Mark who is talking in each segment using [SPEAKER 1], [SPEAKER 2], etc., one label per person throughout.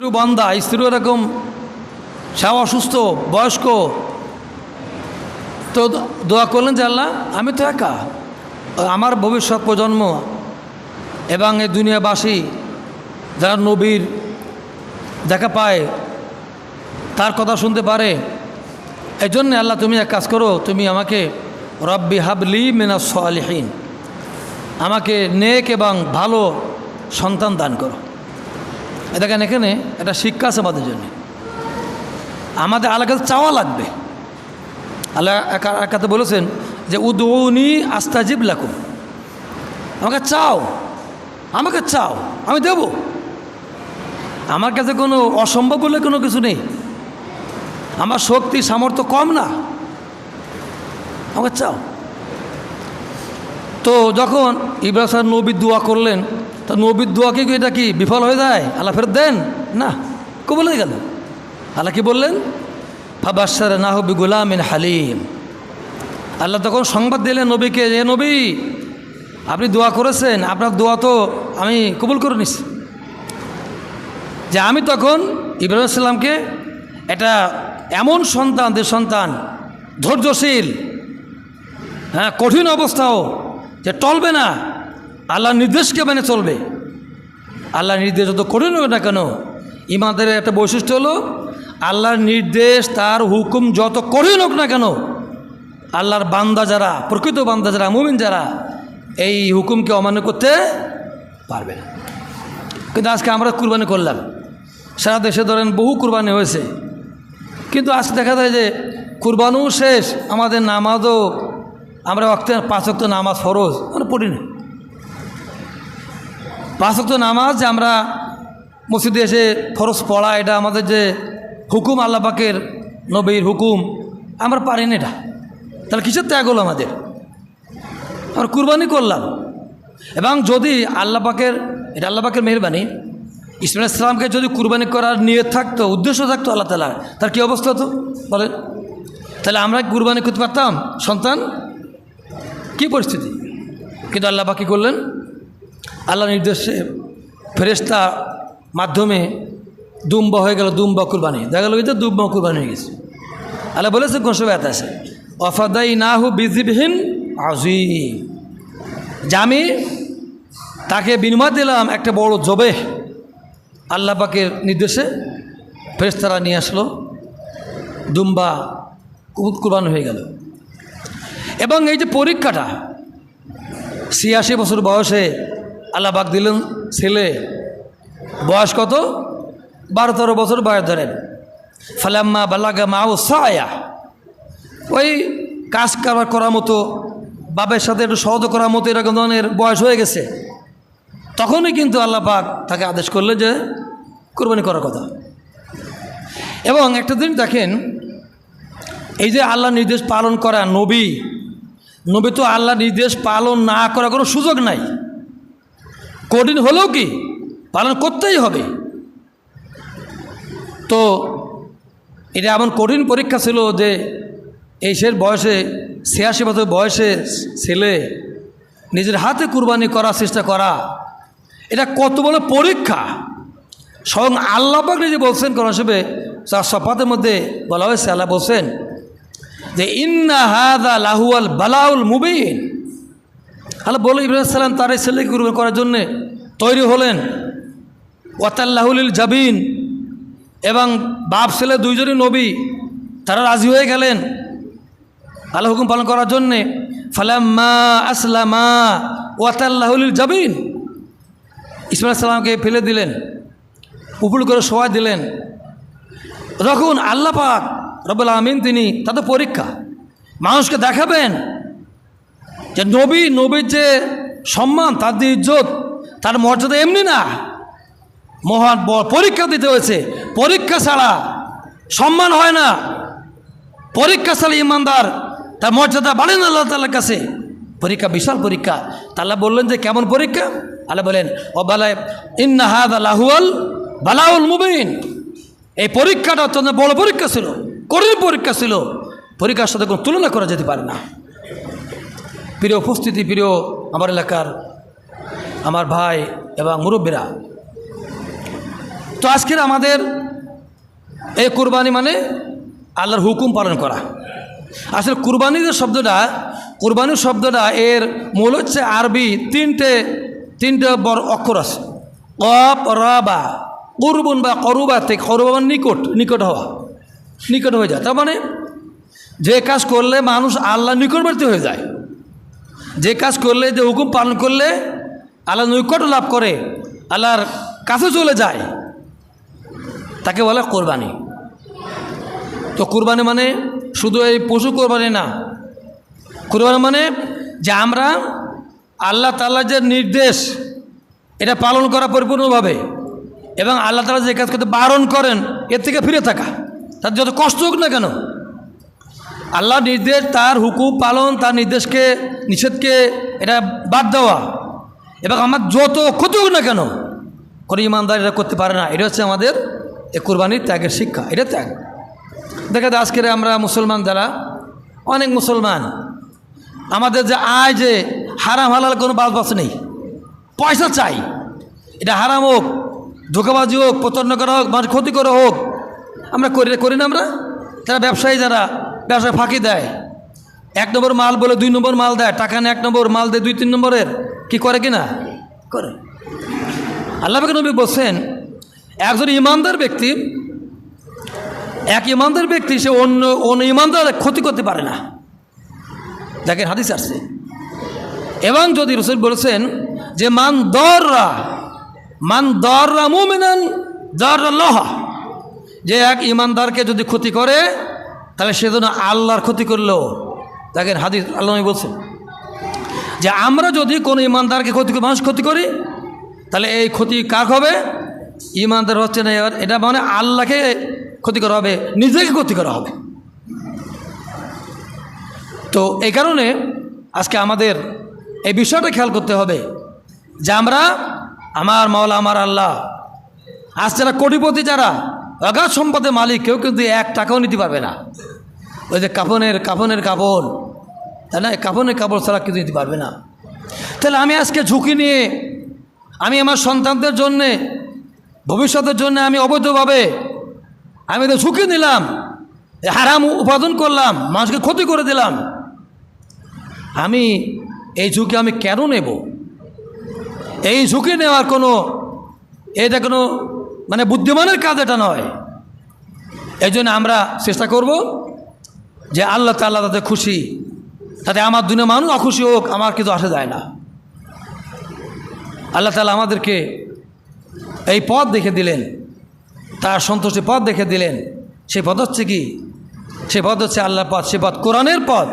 [SPEAKER 1] স্ত্রী বান্দা, স্ত্রী এরকম, সে অসুস্থ, বয়স্ক। তো দোয়া করলেন যে আল্লাহ, আমি তো একা। আমার ভবিষ্যৎ প্রজন্ম এবং এই দুনিয়াবাসী, যারা নবীর দেখা পায়, তার কথা শুনতে পারে। এই জন্যে আল্লাহ, তুমি এক কাজ করো, তুমি আমাকে, রব্বি হাবলি মিনা সালিহীন, আমাকে নেক এবং ভালো সন্তান দান করো। দেখেন এখানে একটা শিক্ষা আছে আমাদের জন্য। আমাদের আল্লাহ কাছে চাওয়া লাগবে। আল্লাহ একা- একাতে বলেছেন যে উদৌনি আস্তাজিব লাকুম। আমাকে চাও। আমাকে চাও। আমি দেব। আমার কাছে কোনো অসম্ভব বলে কোনো কিছু নেই। আমার শক্তি, সামর্থ্য কম না। আমাকে চাও। তো যখন ইব্রাহিম নবী দোয়া করলেন তা নবীর দোয়াকে কি, এটা কি বিফল হয়ে যায়? আল্লাহ ফেরত দেন? না, কবল গেল। আল্লাহ কি বললেন? ফাবাসার না হবি গুলামিন হালিম। আল্লাহ তখন সংবাদ দিলেন নবীকে যে, নবী, আপনি দোয়া করেছেন, আপনার দোয়া তো আমি কবুল করে নিছি। যে আমি তখন ইব্রাহিম সাল্লামকে এটা এমন সন্তান, যে সন্তান ধৈর্যশীল হ্যাঁ কঠিন অবস্থাও, যে টলবে না আল্লাহর নির্দেশকে মেনে চলবে? আল্লাহ নির্দেশ যত কঠিন হবে না কেন ইমানদের একটা বৈশিষ্ট্য হলো, আল্লাহর নির্দেশ, তার হুকুম যত কঠিন হোক না কেন, আল্লাহর বান্দা যারা, প্রকৃত বান্দা যারা, মুমিন যারা, এই হুকুমকে অমান্য করতে পারবে না। কিন্তু আজকে আমরা কুরবানি করলাম। সারা দেশে ধরেন বহু কুরবানি হয়েছে। কিন্তু আজকে দেখা যায় যে কুরবানিও শেষ, আমাদের নামাজও, আমরা অক্তে পাঁচ অক্ত নামাজ ফরজ মানে পড়ি না। পাঁচ অক্ত নামাজ যে আমরা মসজিদে এসে ফরজ পড়া, এটা আমাদের যে হুকুম, আল্লাহ পাকের নবীর হুকুম, আমরা পারি না এটা। তাহলে কিসের ত্যাগ হলো আমাদের? আমরা কুরবানি করলাম। এবং যদি আল্লাহ পাকের, এটা আল্লাহ পাকের মেহরবানি ইসমাল ইসলামকে যদি কুরবানি করার নিয়ে থাকতো, উদ্দেশ্য থাকতো আল্লাহ তালার তার কী অবস্থা হতো? বলেন। তাহলে আমরা কুরবানি করতে পারতাম? সন্তান, কী পরিস্থিতি? কিন্তু আল্লাহ পাক করলেন? আল্লাহ নির্দেশে ফেরেস্তা মাধ্যমে দুম্বা হয়ে গেল, দুম্বা কুরবানি। দেখা গেল যে দুম্বা কুরবানি হয়ে গেছে। আল্লাহ বলেছে, কোন সময় আছে? অফাদাই না হু বিজিবহীন আজিম আমি তাকে বিনিময় দিলাম, একটা বড় জবে আল্লাহ পাকের নির্দেশে ফেরেস্তারা নিয়ে আসলো, দুম্বা কুরবানি হয়ে গেল। এবং এই যে পরীক্ষাটা, ছিয়াশি বছর বয়সে আল্লাহ পাক দিলেন, ছেলে, বয়স কত? বারো তেরো বছর বয়স ধরেন। ফালাম্মা বালাগা মাও সায়া। ওই কাজ কারবার করার মতো, বাপের সাথে একটু সহজ করার মতো এরকম ধরনের বয়স হয়ে গেছে। তখনই কিন্তু আল্লাহ পাক তাকে আদেশ করলে যে, কোরবানি করার কথা। এবং একটা দিন দেখেন, এই যে আল্লাহ নির্দেশ পালন করা নবী নবী তো আল্লাহ নির্দেশ পালন না করার কোনো সুযোগ নাই। কঠিন হলেও কি পালন করতেই হবে। তো এটা এমন কঠিন পরীক্ষা ছিল যে এই বয়সে, ছিয়াশি বছর বয়সে ছেলে নিজের হাতে কুরবানি করার চেষ্টা করা, এটা কত বড় পরীক্ষা। স্বয়ং আল্লাহ পাক নিজে বলছেন কোন হিসেবে তার সফাতের মধ্যে বলা হয়েছে, আল্লাহ বলছেন যে, ইন্না হাদা লাহুয়াল বালাউল মুবিন। আল্লাহ বলে ইব্রাহিম সালাম তার এই ছেলেকে কুরবানি করার জন্যে তৈরি হলেন? ওয়াতাল্লাহুল জাবিন। এবং বাপ ছেলে দুইজনই নবী, তারা রাজি হয়ে গেলেন। আল্লাহ হুকুম পালন করার জন্যে। ফালাম্মা আসলামা ওয়াতাল্লাহুল জাবিন। ইসমাল সালামকে ফেলে দিলেন উপর করে শোয়া দিলেন। যখন আল্লাহ রবুল আমিন তিনি তাদের পরীক্ষা, মানুষকে দেখাবেন যে নবী, নবীর যে সম্মান, তার যে ইজ্জত, তার মর্যাদা এমনি না। মহান পরীক্ষা দিতে হয়েছে। পরীক্ষা ছাড়া সম্মান হয় না। পরীক্ষা ছাড়া ইমানদার, তার মর্যাদা বাড়ে না আল্লাহ তাল্লার কাছে। পরীক্ষা, বিশাল পরীক্ষা। তাল্লাহ বললেন যে, কেমন পরীক্ষা? আল্লাহ বলেন, ও বালায়, ইন্না হাদ আল্লাহুয়াল বালাউল মুবিন। এই পরীক্ষাটা অত্যন্ত বড় পরীক্ষা ছিল, কঠিন পরীক্ষা ছিল। পরীক্ষার সাথে কোনো তুলনা করা যেতে পারে না। প্রিয় উপস্থিতি, প্রিয় আমার এলাকার আমার ভাই এবং মুরব্বীরা। তো আজকের আমাদের এই কোরবানি মানে আল্লাহর হুকুম পালন করা। আসলে কুরবানির যে শব্দটা, কুরবানির শব্দটা এর মূল হচ্ছে আরবি তিনটে তিনটে বড় অক্ষর আছে। কপ রবা, কুরবুন বা করুবা থেকে, করুবা মানে নিকট নিকট হওয়া, নিকট হয়ে যায়। তার মানে যে কাজ করলে মানুষ আল্লাহ নিকটবর্তী হয়ে যায়। যে কাজ করলে, যে হুকুম পালন করলে আল্লাহ নৈকট লাভ করে, আল্লাহর কাছে চলে যায়, তাকে বলে কোরবানি। তো কোরবানি মানে শুধু এই পশু কোরবানি না, কোরবানি মানে যে আমরা আল্লাহ তাল্লাহ যে নির্দেশ, এটা পালন করা পরিপূর্ণভাবে এবং আল্লাহ তালা যে কাজ করতে বারণ করেন, এর থেকে ফিরে থাকা। তার যত কষ্ট হোক না কেন আল্লাহ নির্দেশ তার হুকুম পালন, তার নির্দেশকে, নিষেধকে এটা বাদ দেওয়া। এবং আমার যত ক্ষতি হোক না কেন, কোনো ইমানদার এটা করতে পারে না। এটা হচ্ছে আমাদের এ কোরবানির ত্যাগের শিক্ষা, এটা ত্যাগ। দেখা যায় আজকের আমরা মুসলমান যারা, অনেক মুসলমান। আমাদের যে আয় যে হারাম হালাল কোনো বাস নেই। পয়সা চাই। এটা হারাম হোক, ধোকাবাজি হোক প্রতন্ন করা হোক, মানুষ ক্ষতি করা হোক, আমরা করি করি না আমরা? তারা ব্যবসায়ী যারা ব্যবসায় ফাঁকি দেয়। এক নম্বর মাল বলে দুই নম্বর মাল দেয় টাকা নেয় এক নম্বর মাল দেয় দুই তিন নম্বরের কি করে কি না করে। আল্লাহ নবী বলছেন একজন ইমানদার ব্যক্তি এক ইমানদার ব্যক্তি সে অন্য অন্য ইমানদার ক্ষতি করতে পারে না। দেখেন হাদিস আসছে। এবং যদি রসুল বলেছেন যে মান দররা মান দররা মুমিনান দররা লহা। যে এক ইমানদারকে যদি ক্ষতি করে তাহলে সে যেন আল্লাহর ক্ষতি করল। দেখেন হাদিস আল্লাহ বলছেন যে, আমরা যদি কোনো ইমানদারকে ক্ষতি মানুষ ক্ষতি করি, তাহলে এই ক্ষতি কাক হবে? ইমানদার হচ্ছে না, এবার এটা মানে আল্লাহকে ক্ষতি করা হবে, নিজেকে ক্ষতি করা হবে। তো এই কারণে আজকে আমাদের এই বিষয়টা খেয়াল করতে হবে যে, আমরা, আমার মাওলা, আমার আল্লাহ, আজ যারা কোটিপতি যারা অগাধ সম্পদের মালিক কেউ কিন্তু এক টাকাও নিতে পারবে না। ওই যে কাফনের কাফনের কাপড়, তাই না? এই কাফনের কাপড় ছাড়া কিন্তু নিতে পারবে না। তাহলে আমি আজকে ঝুঁকি নিয়ে, আমি আমার সন্তানদের জন্যে, ভবিষ্যতের জন্য আমি অবৈধভাবে, আমি তো ঝুঁকি নিলাম হারাম উপার্জন করলাম, মানুষকে ক্ষতি করে দিলাম। আমি এই ঝুঁকি আমি কেন নেব? এই ঝুঁকি নেওয়ার কোনো, এটা কোনো মানে বুদ্ধিমানের কাজ এটা নয়। এই আমরা চেষ্টা করব যে আল্লাহ তাল্লাহ তাতে খুশি, তাতে আমার দুনিয়া মানুষ অখুশি হোক, আমার কিন্তু আসে যায় না। আল্লাহ তালা আমাদেরকে এই পথ দেখে দিলেন, তার সন্তুষ্টি পথ দেখে দিলেন। সেই পথ হচ্ছে কি? সে পথ হচ্ছে আল্লাহর পথ সে পথ কোরআনের পথ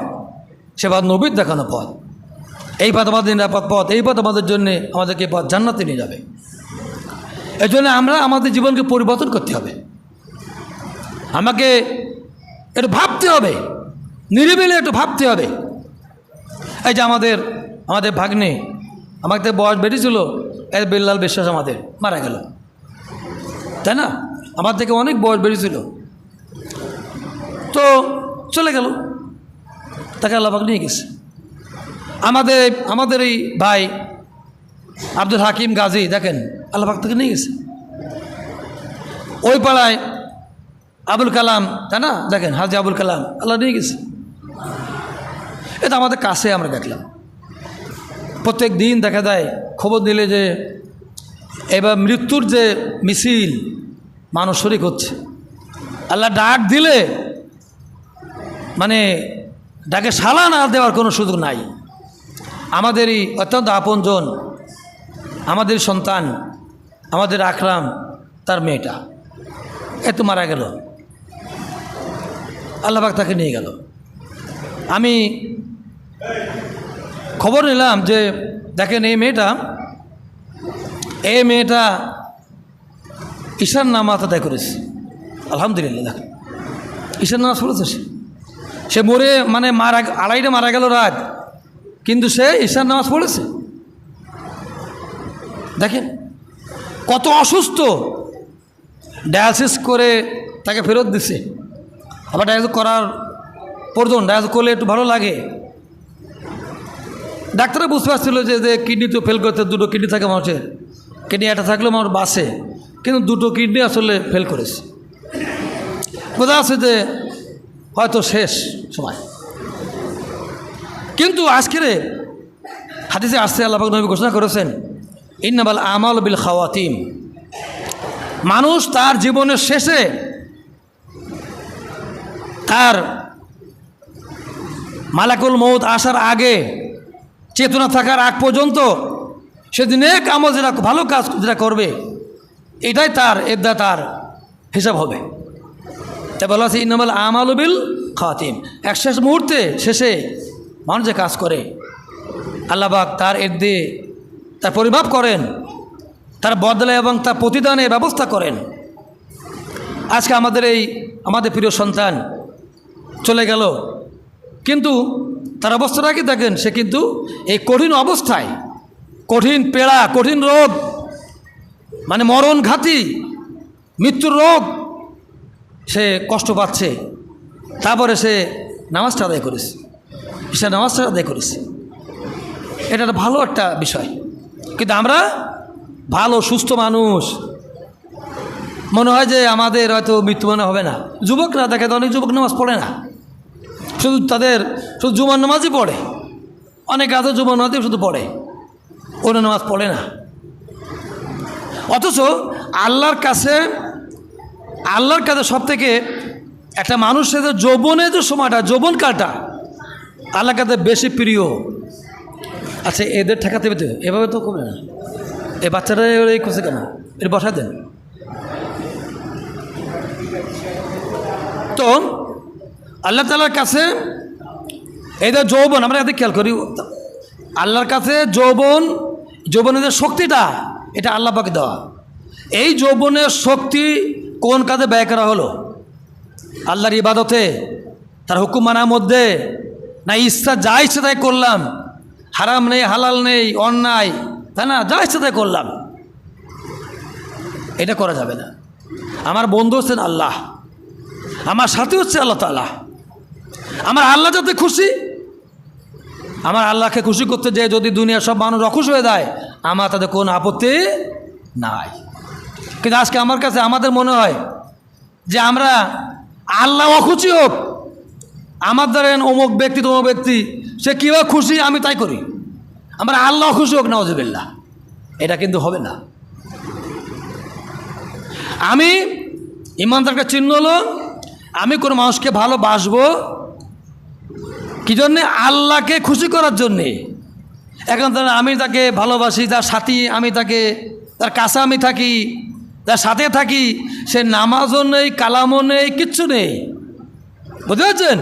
[SPEAKER 1] সে পথ নবীর দেখানো পথ। এই পথ আমাদের নিরাপদ পথ, এই পথ আমাদের জন্য আমাদেরকে পথ জান্নাতে নিয়ে যাবে। এই জন্য আমরা আমাদের জীবনকে পরিবর্তন করতে হবে। আমাকে একটু ভাবতে হবে। নিরিবিলি একটু ভাবতে হবে। এই যে আমাদের আমাদের ভাগ্নে আমাকে বয়স বেড়েছিল এর বিল্লাল বিশ্বাস আমাদের মারা গেল। তাই না? আমার থেকে অনেক বয়স বেড়েছিল। তো চলে গেল। তাকে আল্লাহাক নিয়ে গেছে। আমাদের আমাদের এই ভাই আব্দুল হাকিম গাজী, দেখেন আল্লাহাক তাকে নিয়ে গেছে। ওই পাড়ায় আবুল কালাম, তাই না? দেখেন, হাজি আবুল কালাম, আল্লাহ নিয়ে গেছে। এটা আমাদের কাছে আমরা দেখলাম। প্রত্যেক দিন দেখা যায়, খবর দিলে যে এবার মৃত্যুর যে মিছিল, মানুষ শরিক হচ্ছে। আল্লাহ ডাক দিলে মানে ডাকে সালা না দেওয়ার কোনো সুযোগ নাই। আমাদেরই অত্যন্ত আপনজন আমাদের সন্তান, আমাদের আকরাম, তার মেয়েটা এত মারা গেল। আল্লাহবাক তাকে নিয়ে গেল। আমি খবর নিলাম যে, দেখেন এই মেয়েটা এই মেয়েটা ঈশান নামাজ আদায় করেছে। আলহামদুলিল্লাহ, দেখেন। ঈশান নামাজ পড়েছে সে। সে মরে মানে মারা, আড়াইটা মারা গেল রাত, কিন্তু সে ঈশান নামাজ পড়েছে। দেখেন, কত অসুস্থ। ডায়ালিসিস করে তাকে ফেরত দিছে। আবার ডায়ালিসিস করার প্রয়োজন, ডায়ালিসিস করলে একটু ভালো লাগে। ডাক্তাররা বুঝতে পারছিল যে যে কিডনি তো ফেল করতে দুটো কিডনি থাকে মানুষের। কিডনি একটা থাকলেও মানুষ বাসে কিন্তু দুটো কিডনি আসলে ফেল করেছে। বোঝা আছে যে, হয়তো শেষ সময়। কিন্তু আজকের হাদিসে আসছে, আল্লাহ নবী ঘোষণা করেছেন ইন্নাবাল আমাল বিল খাওয়াতিম। মানুষ তার জীবনের শেষে তার মালাকুল মৌত আসার আগে, চেতনা থাকার আগ পর্যন্ত সেদিন আমল যেটা, ভালো কাজ যেটা করবে, এটাই তার এদা তার হিসাব হবে। তাই বলা আছে ইনামাল আমালুবিল খাতিম এক শেষ মুহূর্তে শেষে মানুষ যে কাজ করে আল্লাহবাক তার এর দিয়ে তার পরিমাপ করেন, তার বদলে এবং তার প্রতিদানের ব্যবস্থা করেন। আজকে আমাদের এই, আমাদের প্রিয় সন্তান চলে গেল। কিন্তু তার অবস্থাটা কি দেখেন, সে কিন্তু এই কঠিন অবস্থায়, কঠিন পেড়া, কঠিন রোগ মানে মরণ ঘাতি মৃত্যুর রোগ সে কষ্ট পাচ্ছে। তারপরে সে নামাজটা আদায় করেছে। সে নামাজটা আদায় করেছে। এটা একটা ভালো একটা বিষয়। কিন্তু আমরা ভালো, সুস্থ মানুষ। মনে হয় যে আমাদের হয়তো মৃত্যু মনে হবে না। যুবকরা দেখে তো অনেক যুবক নামাজ পড়ে না। শুধু তাদের, শুধু জুমার নামাজই পড়ে। অনেক আছে জুমার নামাজই শুধু পড়ে। অন্য নামাজ পড়ে না। অথচ আল্লাহর কাছে আল্লাহর কাছে সব থেকে একটা মানুষের যে যৌবনের যে সময়টা যৌবন কালটা আল্লাহর কাছে বেশি প্রিয়। আচ্ছা এদের ঠেকাতে পেতে এভাবে তো করবে না। এই বাচ্চাটা এই করছে কেন? এর বসা দেন। তো, আল্লাহ তালার কাছে এদের যৌবন, আমরা এদের খেয়াল করি। আল্লাহর কাছে যৌবন, যৌবনের যে শক্তিটা, এটা আল্লাহ পাকে দেওয়া। এই যৌবনের শক্তি কোন কাজে ব্যয় করা হলো? আল্লাহর ইবাদতে, তার হুকুম মানার মধ্যে, না ইচ্ছা, যা ইচ্ছা তাই করলাম হারাম নেই, হালাল নেই, অন্যায়, তাই না? যা ইচ্ছা তাই করলাম। এটা করা যাবে না। আমার বন্ধু হচ্ছেন আল্লাহ। আমার সাথে হচ্ছে আল্লাহ তালা আমার আল্লাহ যাতে খুশি, আমার আল্লাহকে খুশি করতে যেয়ে যদি দুনিয়ার সব মানুষ অখুশ হয়ে দেয় আমার তাদের কোনো আপত্তি নাই। কিন্তু আজকে আমার কাছে আমাদের মনে হয় যে আমরা আল্লাহ অখুশি হোক, আমার ধরেন অমুক ব্যক্তি, তমুক ব্যক্তি সে কীভাবে খুশি, আমি তাই করি। আমরা আল্লাহ খুশি হোক নওয়াজবিল্লা এটা কিন্তু হবে না। আমি ইমানদারকে চিহ্ন হলো, আমি কোনো মানুষকে ভালোবাসবো, কী জন্যে? আল্লাহকে খুশি করার জন্যে। এখন ধরেন আমি তাকে ভালোবাসি, তার সাথী আমি তাকে, তার কাছে আমি থাকি, তার সাথে থাকি, সে নামাজও নেই, কালামও নেই, কিচ্ছু নেই। বুঝতে পারছেন?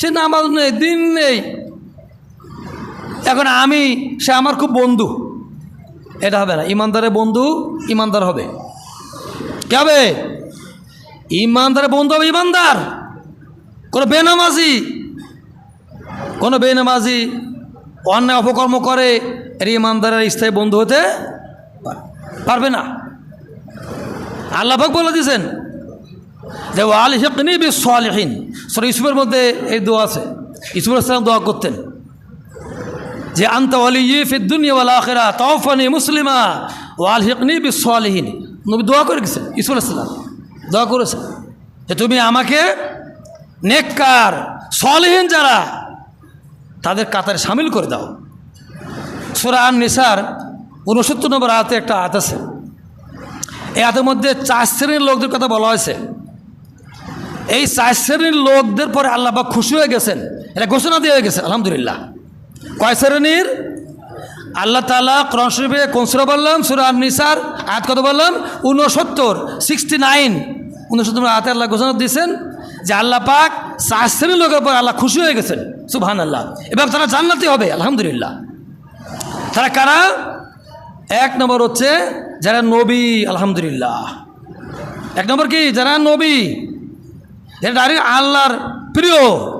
[SPEAKER 1] সে নামাজ নেই, দিন নেই। এখন আমি, সে আমার খুব বন্ধু। এটা হবে না ইমানদারের বন্ধু, ইমানদার হবে। কে হবে? ইমানদারের বন্ধু হবে ইমানদার। কোনো বেনামাজি কোনো বেনামাজি অন্যায় অপকর্ম করে, এর ইমানদারের স্থায়ী বন্ধু হতে পারবে না। আল্লাহাক বলে দিয়েছেন যে আল হিকনি বি সালেহীন। সর ইসুফের মধ্যে এই দোয়া আছে। ইসুফুল ইসলাম দোয়া করতেন। যে আন্ত আলী ইফিদ দুনিয়াওয়ালা আখেরা তৌফানি মুসলিমা ওয়াল হিকনি নবী দোয়া করে গেছেন ইসুফুল ইসলাম দোয়া করেছেন যে তুমি আমাকে নেককার, সলেহীন যারা, তাদের কাতারে সামিল করে দাও। সুরা আন নিসার উনসত্তর নম্বর আয়াতে একটা আয়াত আছে। এই আয়াতের মধ্যে চার শ্রেণির লোকদের কথা বলা হয়েছে। এই চার শ্রেণির লোকদের পরে আল্লাহ খুশি হয়ে গেছেন এটা ঘোষণা দিয়ে হয়ে গেছে আলহামদুলিল্লাহ। কয় শ্রেণির? আল্লাহ তালা কোরআন শরীফে কোন সুরা বললাম? সুরা নিসার আয়াত কত বললাম? উনসত্তর সিক্সটি নাইন। উনসত্তর আয়াতে আল্লাহ ঘোষণা দিয়েছেন যে আল্লাহ পাক চার শ্রেণির লোকের পর আল্লাহ খুশি হয়ে গেছেন। সুবহান আল্লাহ এবং তারা জান্নাতি হবে, আলহামদুলিল্লাহ। তারা কারা? এক নম্বর হচ্ছে যারা নবী, আলহামদুলিল্লাহ। এক নম্বর কি? যারা নবী। যারা ডাইরেক্ট আল্লাহর প্রিয়।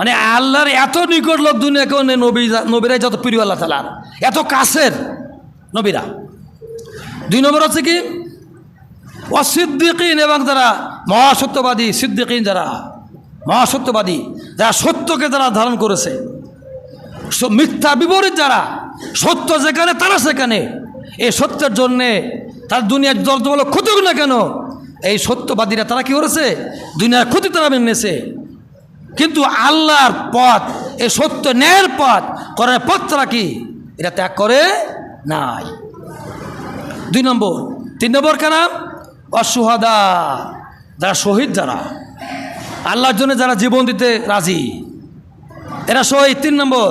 [SPEAKER 1] মানে আল্লাহর এত নিকট লোক দুনিয়া কেউ নেই, নবী নবীরাই যত প্রিয় আল্লাহ তালার এত কাছের নবীরা। দুই নম্বর হচ্ছে কি? অসিদ্দিকিন এবং যারা মহাসত্যবাদী, সিদ্দিকিন যারা, মহাসত্যবাদী, যারা সত্যকে যারা ধারণ করেছে। মিথ্যা বিপরীত যারা, সত্য যেখানে তারা সেখানে। এই সত্যের জন্যে তার দুনিয়ার যত বলো ক্ষতি না কেন, এই সত্যবাদীরা তারা কি করেছে? দুনিয়ার ক্ষতি তারা মেনে নিয়েছে। কিন্তু আল্লাহর পথ এই সত্য ন্যায়ের পথ, করার পথ তারা কি? এটা ত্যাগ করে নাই। দুই নম্বর, তিন নম্বর কেন অসুহাদা। যারা শহীদ, যারা। আল্লাহর জন্য যারা জীবন দিতে রাজি, এরা শহীদ। তিন নম্বর,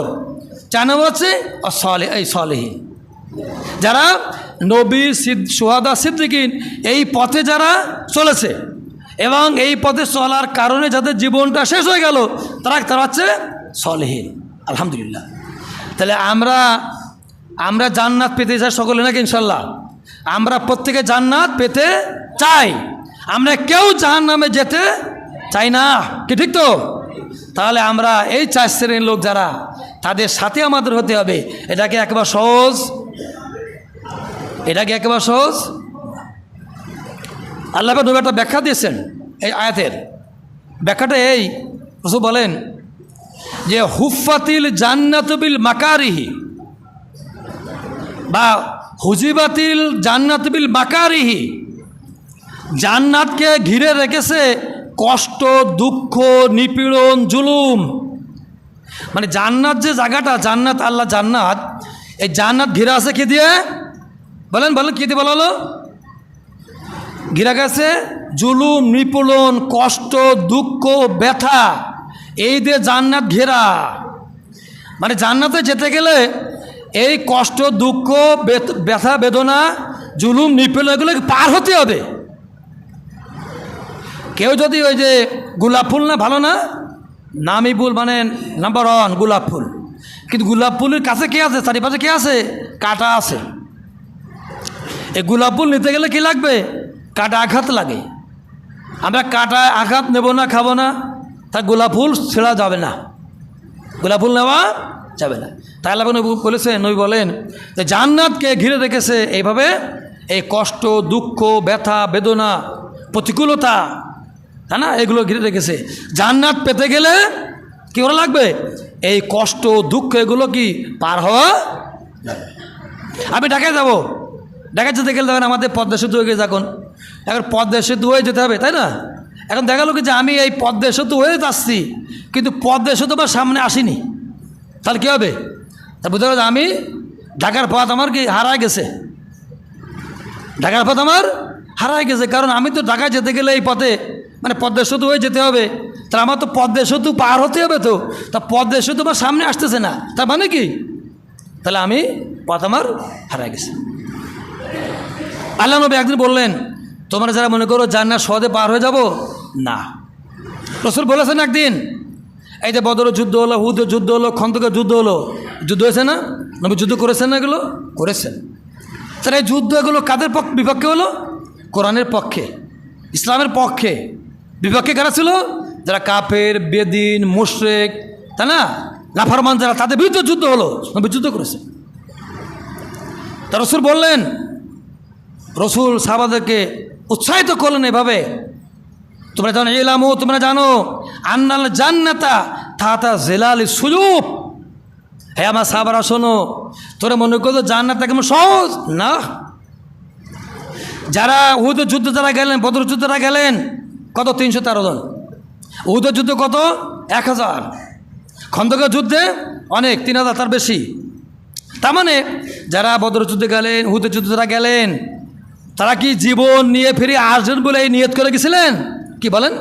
[SPEAKER 1] চার নম্বর হচ্ছে অসলে, এই সলেহীন যারা নবী সিদ, সুহাদা সিদ্দিকিন, এই পথে যারা চলেছে এবং এই পথে চলার কারণে যাদের জীবনটা শেষ হয়ে গেল, তারা তারা হচ্ছে সলেহীন। আলহামদুলিল্লাহ। তাহলে আমরা আমরা জান্নাত পেতে চাই সকলে নাকি ইনশাল্লাহ? আমরা প্রত্যেকে জান্নাত পেতে চাই। আমরা কেউ জাহান নামে যেতে চাই না। কি ঠিক তো? তাহলে আমরা এই চার শ্রেণির লোক যারা, তাদের সাথে আমাদের হতে হবে। এটাকে একবার সহজ, এটাকে একবার সহজ আল্লাহ নবী একটা ব্যাখ্যা দিয়েছেন এই আয়াতের। ব্যাখ্যাটা এই, রসুল বলেন যে হুফাতিল জান্নাতবিল মাকারিহি বা, হুজিবাতিল জান্নাতবিল মাকারিহি জান্নাতকে ঘিরে রেখেছে কষ্ট, দুঃখ, নিপীড়ন, জুলুম। মানে জান্নাত যে জায়গাটা, জান্নাত আল্লাহ জান্নাত, এই জান্নাত ঘিরে আছে কি দিয়ে? বলেন বলেন, কী দিয়ে বলা হলো? ঘিরে গেছে? জুলুম নিপুলন কষ্ট, দুঃখ, ব্যথা, এই দিয়ে জান্নাত ঘেরা। মানে জান্নাতে যেতে গেলে এই কষ্ট, দুঃখ ব্যথা, বেদনা, জুলুম, নিপীড়ন, এগুলো পার হতে হবে। কেউ যদি ওই যে গোলাপ ফুল না, ভালো না? নামি ফুল মানে নাম্বার ওয়ান গোলাপ ফুল। কিন্তু গোলাপ ফুলের কাছে কে আছে? চারিপাশে কে আছে? কাটা আছে। এই গোলাপ ফুল নিতে গেলে কি লাগবে? কাটা আঘাত লাগে। আমরা কাটা আঘাত নেব না, খাব না। তা গোলাপ ফুল ছেঁড়া যাবে না। গোলাপ ফুল নেওয়া যাবে না। তাই আল্লাহ নবী বলেছে নবী বলেন যে জান্নাতকে ঘিরে রেখেছে এইভাবে এই কষ্ট, দুঃখ, ব্যথা, বেদনা, প্রতিকূলতা হ্যাঁ না? এগুলো ঘিরে রেখেছে। জান্নাত পেতে গেলে কী করা লাগবে? এই কষ্ট, দুঃখ, এগুলো কি পার হওয়া আমি ঢাকায় যাব। ঢাকায় যেতে গেলে দেখেন আমাদের পদ্মা সেতু হয়ে গেছে এখন। এখন পদ্মা সেতু হয়ে যেতে হবে, তাই না? এখন দেখা গেলো কি যে আমি এই পদ্মা সেতু হয়ে যাচ্ছি কিন্তু পদ্মা সেতু আমার সামনে আসিনি। তাহলে কী হবে? তা বুঝতে পারছি আমি ঢাকার পথ আমার কি হারায় গেছে? ঢাকার পথ আমার হারায় গেছে, কারণ আমি তো ঢাকায় যেতে গেলে এই পথে মানে পদ্মা সেতু হয়ে যেতে হবে। তাহলে আমার তো পদ্মা সেতু পার হতে হবে তো। তা পদ্মা সেতু আমার সামনে আসতেছে না, তার মানে কি? তাহলে আমি পথ আমার হারায় গেছে। আল্লাহ নবী একদিন বললেন তোমরা যারা মনে করো জান্নাত সহজে পার হয়ে যাব? না। রসুল বলেছেন একদিন, এই যে বদর যুদ্ধ হলো, হুদের যুদ্ধ হলো, খন্দকের যুদ্ধ হলো, যুদ্ধ হয়েছে না? নবী যুদ্ধ করেছেন না এগুলো? করেছেন। তাহলে এই যুদ্ধ এগুলো কাদের পক্ষ বিপক্ষে হলো? কোরআনের পক্ষে। ইসলামের পক্ষে। বিপক্ষে কারা ছিল? যারা কাফের, বেদিন, মুশরেক, তাই না? লাফারমান যারা, তাদের বিরুদ্ধে যুদ্ধ হলো। নবী যুদ্ধ করেছেন। তা রসুল বললেন, রসুল সাহাবাদেরকে উৎসাহিত করলেন এভাবে। তোমরা জানো এলামো তোমরা জানো, আন্নাল জান্নাতা তাতা জেলাল সুলুপ হে আমার সাবারা শোনো, তোরা মনে করতো জান্নাতটা কেমন সহজ? না। যারা উহুদের যুদ্ধ যারা গেলেন, বদর যুদ্ধ যারা গেলেন, কত? তিনশো তেরো জন। উহুদের যুদ্ধ কত? এক হাজার। খন্দকের যুদ্ধে অনেক, তিন হাজার তার বেশি। তার মানে যারা বদর যুদ্ধে গেলেন হুদের যুদ্ধে যারা গেলেন তারা কি জীবন নিয়ে ফিরে আসবেন বলে এই নিয়ত করে গেছিলেন? কি বলেন?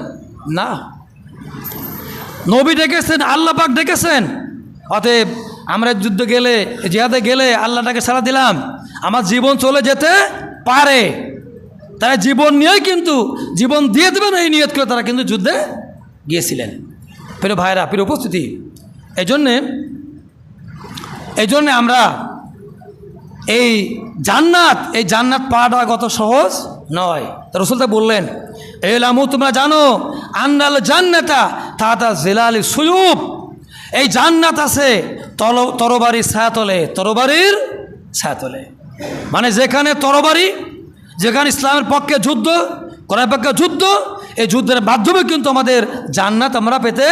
[SPEAKER 1] না। নবী ডেকেছেন পাক ডেকেছেন। অতএব আমরা যুদ্ধে গেলে, জিহাদে গেলে আল্লাহটাকে সারা দিলাম। আমার জীবন চলে যেতে পারে। তারা জীবন নিয়েই কিন্তু, জীবন দিয়ে দেবেন এই নিয়ত করে তারা কিন্তু যুদ্ধে গিয়েছিলেন। প্রিয় ভাইরা, প্রিয় উপস্থিতি এই জন্যে এই জন্যে আমরা এই জান্নাত এই জান্নাত পাওয়াটা কত সহজ? নয়। তা রসুলতা বললেন এলামু তোমরা জানো আন্নাল জান্নাতা তাতা জেলালি সুয়ুব। এই জান্নাত আছে তল তরবারির ছায়াতলে তরবারির ছায়াতলে। মানে যেখানে তরবারি যেখানে ইসলামের পক্ষে যুদ্ধ করার পক্ষে যুদ্ধ এই যুদ্ধের মাধ্যমে কিন্তু আমাদের জান্নাত আমরা পেতে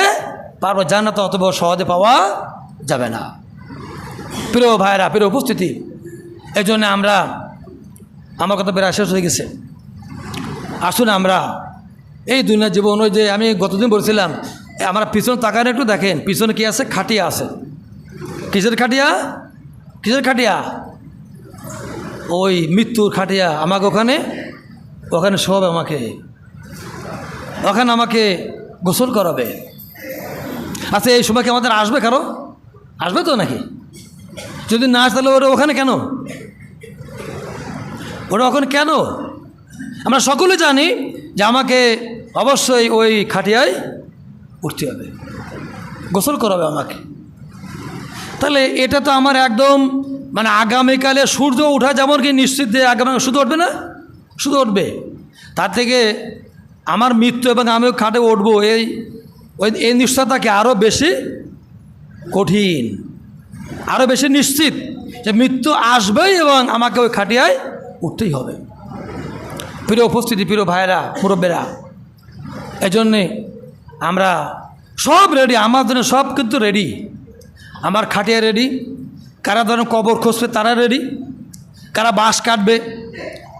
[SPEAKER 1] পারব। জান্নাত অত সহজে পাওয়া যাবে না। প্রিয় ভাইরা প্রিয় উপস্থিতি এই জন্য আমরা, আমার কথা প্রায় শেষ হয়ে গেছে। আসুন আমরা, এই দুনিয়ার জীবন, ওই যে আমি গতদিন বলছিলাম, আমরা পিছনে তাকান একটু দেখেন, পিছনে কি আছে? খাটিয়া আছে। কিসের খাটিয়া? কিসের খাটিয়া? ওই মৃত্যুর খাটিয়া। আমাকে ওখানে ওখানে সব আমাকে, ওখানে আমাকে গোসল করাবে। আচ্ছা এই সময় কি আমাদের আসবে কারও? আসবে তো নাকি? যদি না আসে তাহলে ওখানে কেন? ওরা ওখানে কেন? আমরা সকলে জানি যে আমাকে অবশ্যই ওই খাটিয়ায় উঠতে হবে। গোসল করাবে আমাকে। তাহলে এটা তো আমার একদম মানে আগামীকালে সূর্য ওঠা যেমন কি নিশ্চিত যে আগামী শুধু উঠবে না? শুধু উঠবে। তার থেকে আমার মৃত্যু এবং আমিও খাটে উঠবো, এই, ওই, এই নিশ্চয়তাকে আরও বেশি কঠিন আরও বেশি নিশ্চিত যে মৃত্যু আসবেই এবং আমাকে ওই খাটিয়ায় উঠতেই হবে। প্রিয় উপস্থিতি, প্রিয় ভাইয়েরা, মুরব্বেরা, এজন্যে আমরা সব রেডি আমার জন্য সব কিন্তু রেডি আমার খাটিয়া রেডি কারা ধরেন কবর খসবে তারা রেডি কারা বাঁশ কাটবে,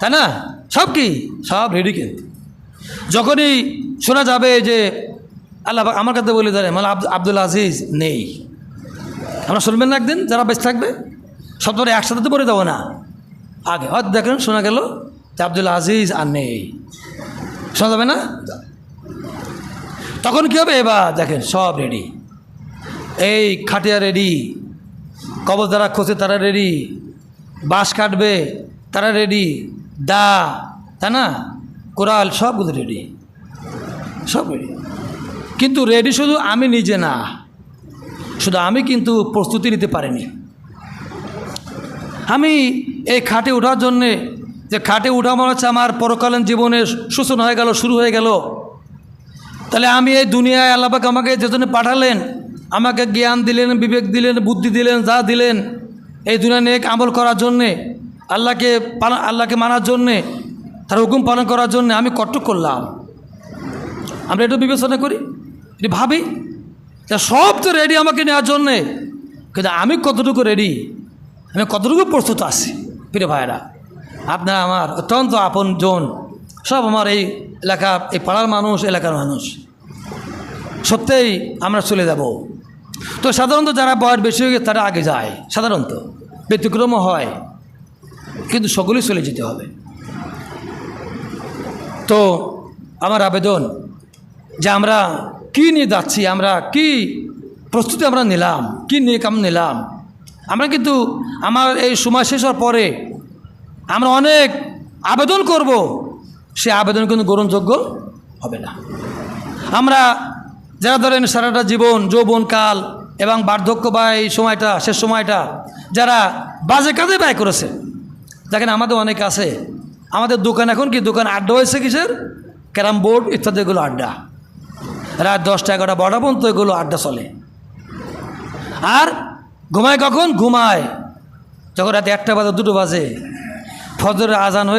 [SPEAKER 1] তাই না? সব কি? সব রেডি কিন্তু। যখনই শোনা যাবে যে আল্লাহ আমার কাছে বলে ধরে মানে আব্দুল আজিজ নেই। আমরা শুনবেন না একদিন, যারা বেঁচে থাকবে, সব ধরে একসাথে তো বলে দেবো না। আগে হয়তো দেখেন, শোনা গেল যে আব্দুল আজিজ আর নেই। শোনা যাবে না? তখন কী হবে? এবার দেখেন, সব রেডি এই খাটিয়া রেডি কবর যারা খসে তারা রেডি বাঁশ কাটবে, তারা রেডি দা, তাই না? কোরাল সবগুলো রেডি সব রেডি কিন্তু রেডি শুধু আমি নিজে না। শুধু আমি কিন্তু প্রস্তুতি নিতে পারিনি। আমি এই খাটে ওঠার জন্যে, যে খাটে উঠা মনে হচ্ছে আমার পরকালীন জীবনে সূচনা হয়ে গেল, শুরু হয়ে গেল। তাহলে আমি এই দুনিয়ায় আল্লাপাক আমাকে যে জন্য পাঠালেন, আমাকে জ্ঞান দিলেন, বিবেক দিলেন, বুদ্ধি দিলেন, যা দিলেন, এই দুনিয়া নেক আমল করার জন্যে, আল্লাহকে পালন আল্লাহকে মানার জন্যে, তার হুকুম পালন করার জন্যে আমি কট্টক করলাম। আমরা একটু বিবেচনা করি এটি ভাবি, যে সব তো রেডি আমাকে নেওয়ার জন্যে, কিন্তু আমি কতটুকু রেডি আমি কতটুকু প্রস্তুত আছি? প্রিয় ভাইরা আপনারা আমার অত্যন্ত আপন জন সব আমার এই এলাকা, এই পাড়ার মানুষ, এলাকার মানুষ। সত্যিই আমরা চলে যাব। তো সাধারণত যারা বয়স বেশি হয়ে গেছে, তারা আগে যায়, সাধারণত। ব্যতিক্রমও হয়, কিন্তু সকলেই চলে যেতে হবে। তো আমার আবেদন যে আমরা কী নিয়ে যাচ্ছি, আমরা কি প্রস্তুতি আমরা নিলাম, কি নিয়ে কাম নিলাম আমরা কিন্তু আমার এই সময় শেষ হওয়ার পরে আমরা অনেক আবেদন করব, সে আবেদন কিন্তু গ্রহণযোগ্য হবে না। আমরা যারা ধরেন সারাটা জীবন যৌবনকাল এবং বার্ধক্য বা এই সময়টা, শেষ সময়টা যারা বাজে কাজে ব্যয় করেছে, দেখেন আমাদের অনেক আছে, আমাদের দোকান এখন কি, দোকান আড্ডা হয়েছে কিসের? ক্যারাম বোর্ড ইত্যাদি, এগুলো আড্ডা। রাত দশটা, এগারোটা, বারোটা পর্যন্ত এগুলো আড্ডা চলে। আর ঘুমায় কখন? ঘুমায়। যখন রাতে একটা বাজে দুটো বাজে। ফজরের আজান হয়ে